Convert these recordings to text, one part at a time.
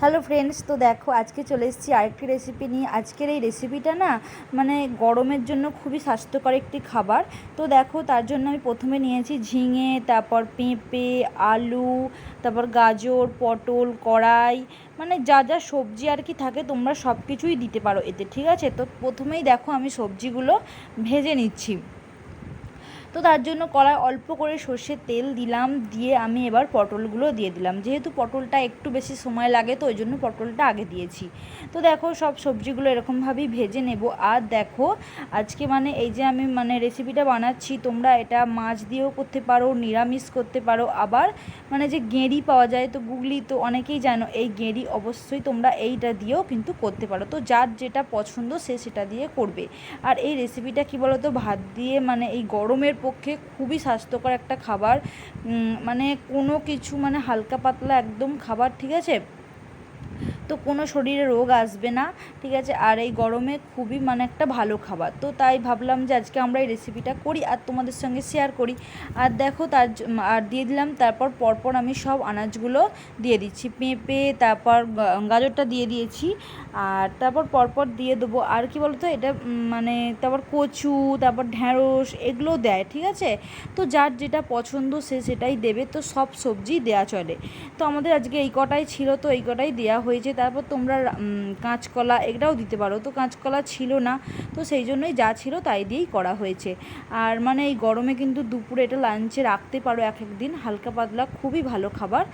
Hello friends তো দেখো, আজকে চলে এসেছি আরেকটি রেসিপি নিয়ে। আজকের এই রেসিপিটা না মানে গরমের জন্য খুবই স্বাস্থ্যকর একটি খাবার। তো দেখো, তার জন্য আমি প্রথমে নিয়েছি ঝিঙে, তারপর পেঁপে, আলু, তারপর গাজর, পটল, কড়াই। মানে যা যা সবজি আর কি থাকে, তোমরা সব কিছুই দিতে পারো এতে, ঠিক আছে? তো প্রথমেই দেখো, আমি সবজিগুলো ভেজে নিচ্ছি। তো তার জন্য কড়ায় অল্প করে সর্ষের তেল দিলাম, দিয়ে আমি এবার পটলগুলো দিয়ে দিলাম। যেহেতু পটলটা একটু বেশি সময় লাগে, তো ওই জন্য পটলটা আগে দিয়েছি। তো দেখো সব সবজিগুলো এরকমভাবেই ভেজে নেব। আর দেখো, আজকে মানে এই যে আমি মানে রেসিপিটা বানাচ্ছি, তোমরা এটা মাছ দিয়েও করতে পারো, নিরামিষ করতে পারো। আবার মানে যে গেঁড়ি পাওয়া যায়, তো গুগলি তো অনেকেই জানো, এই গেঁড়ি অবশ্যই তোমরা এইটা দিয়েও কিন্তু করতে পারো। তো যার যেটা পছন্দ সে সেটা দিয়ে করবে। আর এই রেসিপিটা কী বলো তো ভাত দিয়ে মানে এই গরমের পক্ষে খুবই স্বাস্থ্যকর একটা খাবার। মানে কোনো কিছু মানে হালকা পাতলা একদম খাবার, ঠিক আছে? তো কোনো শরীরে রোগ আসবে না, ঠিক আছে? আর এই গরমে খুবই মানে একটা ভালো খাবার। তো তাই ভাবলাম যে আজকে আমরা এই রেসিপিটা করি আর তোমাদের সঙ্গে শেয়ার করি। আর দেখো তার আর দিয়ে দিলাম, তারপর পরপর আমি সব আনাজগুলো দিয়ে দিচ্ছি। পেঁপে, তারপর গাজরটা দিয়ে দিয়েছি। আর তারপর পরপর দিয়ে দেবো। আর কি বলতো, এটা মানে তারপর কচু, তারপর ঢ্যাঁড়স এগুলো দেয়, ঠিক আছে? তো যার যেটা পছন্দ সে সেটাই দেবে। তো সব সবজি দেয়া চলে। তো আমাদের আজকে এই কটাই ছিল, তো এই কটাই দেওয়া হয়েছে। তারপর তোমরা কাঁচকলা এটাও দিতে পারো। তো কাঁচকলা ছিল না, তো সেই জন্যই যা ছিল তাই দিয়েই করা হয়েছে। আর মানে এই গরমে কিন্তু দুপুরে এটা লাঞ্চে রাখতে পারো এক এক দিন। হালকা পাতলা, খুবই ভালো খাবার।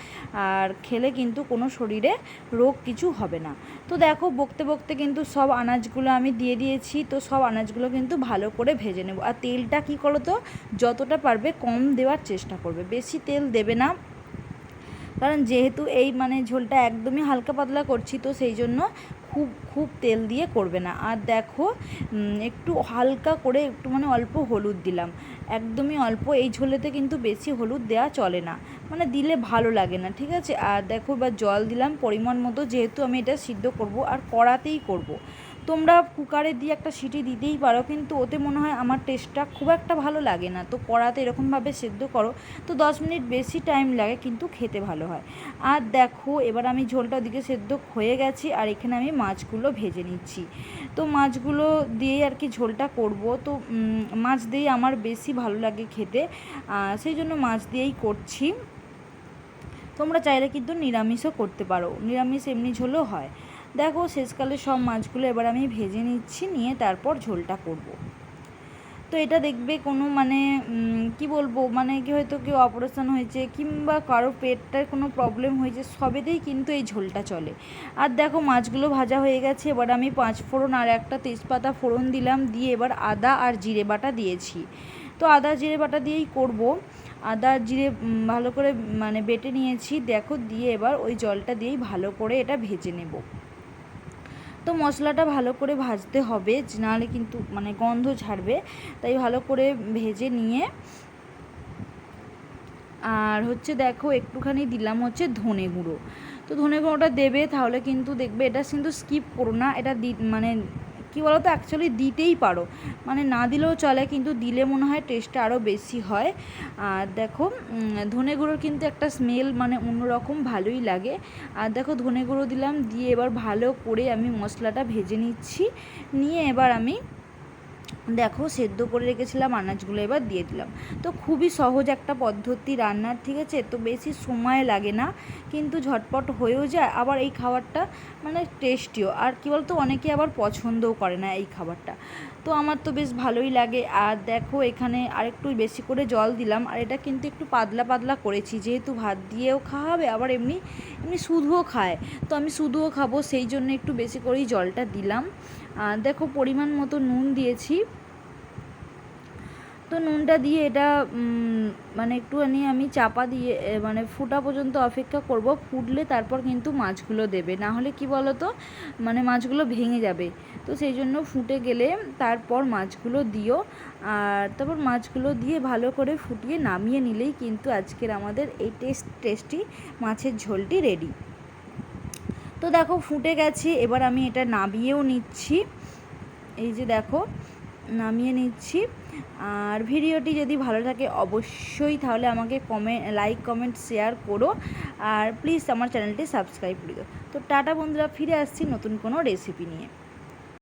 আর খেলে কিন্তু কোনো শরীরে রোগ কিছু হবে না। তো দেখো, বকতে বকতে কিন্তু সব আনাজগুলো আমি দিয়ে দিয়েছি। তো সব আনাজগুলো কিন্তু ভালো করে ভেজে নেব। আর তেলটা কী করো তো? যতটা পারবে কম দেওয়ার চেষ্টা করবে। বেশি তেল দেবে না। কারণ যেহেতু এই মানে ঝোলটা একদমই হালকা পাতলা করছি, তো সেই জন্য খুব খুব তেল দিয়ে করবে না। আর দেখো একটু হালকা করে একটু মানে অল্প হলুদ দিলাম। একদমই অল্প, এই ঝোলেতে কিন্তু বেশি হলুদ দেওয়া চলে না। মানে দিলে ভালো লাগে না, ঠিক আছে? আর দেখো, এবার জল দিলাম পরিমাণ মতো, যেহেতু আমি এটা সিদ্ধ করব আর কড়াতেই করব। তোমরা কুকারে দিয়ে একটা সিটি দিতেই পারো, কিন্তু ওতে মনে হয় আমার টেস্টটা খুব একটা ভালো লাগে না। তো কড়াতে এরকমভাবে সেদ্ধ করো, তো দশ মিনিট বেশি টাইম লাগে কিন্তু খেতে ভালো হয়। আর দেখো, এবার আমি ঝোলটা দিকে সেদ্ধ হয়ে গেছি, আর এখানে আমি মাছগুলো ভেজে নিচ্ছি। তো মাছগুলো দিয়ে আর কি ঝোলটা করব। তো মাছ দিয়েই আমার বেশি ভালো লাগে খেতে সেই জন্য মাছ দিয়েই করছি। তোমরা চাইলে কিন্তু নিরামিষও করতে পারো। নিরামিষ এমনি ঝোলও হয়। দেখো শেষকালে সব মাছগুলো এবার আমি ভেজে নিচ্ছি, নিয়ে তারপর ঝোলটা করব। তো এটা দেখবে কোনো মানে কি বলব মানে কি হয়তো কেউ অপারেশন হয়েছে কিংবা কারও পেটটার কোনো প্রবলেম হয়েছে, সবেতেই কিন্তু এই ঝোলটা চলে। আর দেখো মাছগুলো ভাজা হয়ে গেছে, এবার আমি পাঁচ ফোড়ন আর একটা তেজপাতা ফোড়ন দিলাম, দিয়ে এবার আদা আর জিরে বাটা দিয়েছি। তো আদা, জিরে বাটা দিয়েই করব। আদা জিরে ভালো করে মানে বেটে নিয়েছি, দেখো দিয়ে এবার ওই জলটা দিয়েই ভালো করে এটা ভেজে নেব। তো মশলাটা ভালো করে ভাজতে হবে নাহলে কিন্তু মানে গন্ধ ছাড়বে। তাই ভালো করে ভেজে নিয়ে, আর হচ্ছে দেখো একটুখানি দিলাম হচ্ছে ধনে গুঁড়ো। তো ধনে গুঁড়োটা দেবে তাহলে কিন্তু দেখবে এটা কিন্তু স্কিপ করো না, এটা দি মানে কী বলো তো অ্যাকচুয়ালি দিতেই পারো। মানে না দিলেও চলে, কিন্তু দিলে মনে হয় টেস্টটা আরও বেশি হয়। আর দেখো ধনে গুঁড়োর কিন্তু একটা স্মেল মানে অন্যরকম ভালোই লাগে। আর দেখো, ধনে গুঁড়ো দিলাম, দিয়ে এবার ভালো করে আমি মশলাটা ভেজে নিচ্ছি। নিয়ে এবার আমি দেখো সেদ্ধ করে রেখেছিলাম, আনাজগুলো এবার দিয়ে দিলাম। তো খুবই সহজ একটা পদ্ধতি রান্নার, ঠিক আছে? তো বেশি সময় লাগে না, কিন্তু ঝটপট হয়েও যায়। আবার এই খাবারটা মানে টেস্টিও আর কী বলতো, অনেকে আবার পছন্দও করে না এই খাবারটা। তো আমার তো বেশ ভালোই লাগে। আর দেখো, এখানে আরেকটু বেশি করে জল দিলাম। আর এটা কিন্তু একটু পাতলা পাতলা করেছি। যেহেতু ভাত দিয়েও খাওয়া হবে, আবার এমনি এমনি শুধুও খায়। তো আমি শুধুও খাব, সেই জন্য একটু বেশি করেই জলটা দিলাম। দেখো, পরিমাণ মতো নুন দিয়েছি। তো নুনটা দিয়ে এটা মানে একটুখানি আমি চাপা দিয়ে মানে ফুটা পর্যন্ত অপেক্ষা করব, ফুটলে তারপর কিন্তু মাছগুলো দেবে। না হলে কি বলো তো মানে মাছগুলো ভেঙে যাবে। তো সেই জন্য ফুটে গেলে তারপর মাছগুলো দিও। আর তারপর মাছগুলো দিয়ে ভালো করে ফুটিয়ে নামিয়ে নিলেই কিন্তু আজকের আমাদের এই টেস্ট, টেস্টি মাছের ঝোলটি রেডি। তো দেখো, ফুটে গেছে। এবার আমি এটা নামিয়েও নিচ্ছি। এই যে দেখো নামিয়ে নিচ্ছি। আর ভিডিওটি যদি ভালো থাকে অবশ্যই তাহলে আমাকে কমেন্ট লাইক কমেন্ট শেয়ার করো। আর প্লিজ আমার চ্যানেলটি সাবস্ক্রাইব করে দিও। তো টাটা বন্ধুরা, ফিরে আসছি নতুন কোনো রেসিপি নিয়ে।